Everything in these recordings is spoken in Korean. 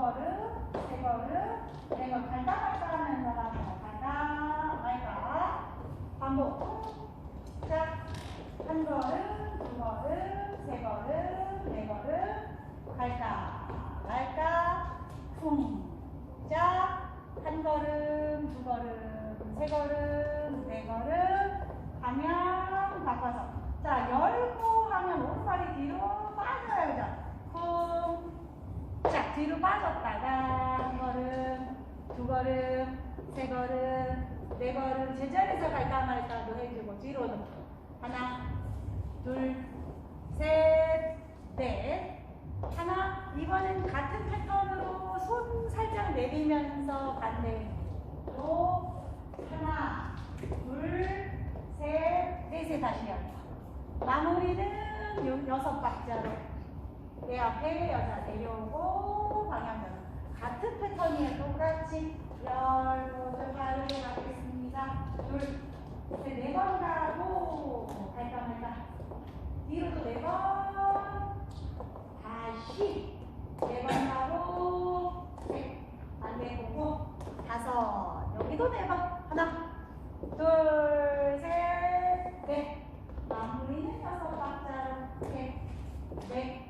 걸음, 네 걸음. 갈까 말까 하면서 가면 갈까 말까. 반복. 쿵짝. 한 걸음, 두 걸음, 세 걸음, 네 걸음. 갈까 말까. 쿵짝. 한 걸음, 두 걸음, 세 걸음, 네 걸음, 방향 바꿔서. 자, 열고 하면 오른발이 뒤로 빠져요, 그죠? 뒤로 빠졌다가 한 걸음, 두 걸음, 세 걸음, 네 걸음, 제자리에서 갈까 말까도 해주고, 뒤로도. 하나, 둘, 셋, 넷. 하나, 이번엔 같은 패턴으로 손 살짝 내리면서 반대로 하나, 둘, 셋, 넷에 다시 열고 마무리는 요- 여섯 박자로 내 앞에 여자 내려오고 방향 변화 같은 패턴이에요. 똑같이. 열고 좀 빠르게 가겠습니다. 둘, 셋, 네번 가고 갈까 말까 뒤로 또 네 번. 다시 네 번 가고 셋안내 보고 다섯. 여기도 네 번. 하나 둘 셋 넷. 마무리는 여섯 박자로. 셋 넷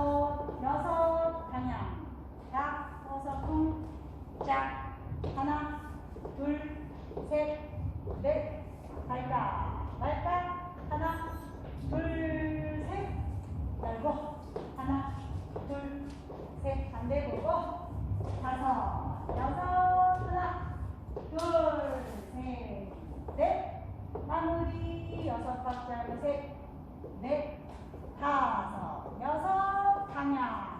둘, 셋, 넷, 갈까 말까 하나, 둘, 셋, 열고, 하나, 둘, 셋, 반대 보고. 다섯, 여섯, 하나, 둘, 셋, 넷, 마무리. 여섯 박자, 셋, 넷, 다섯, 여섯, 방향.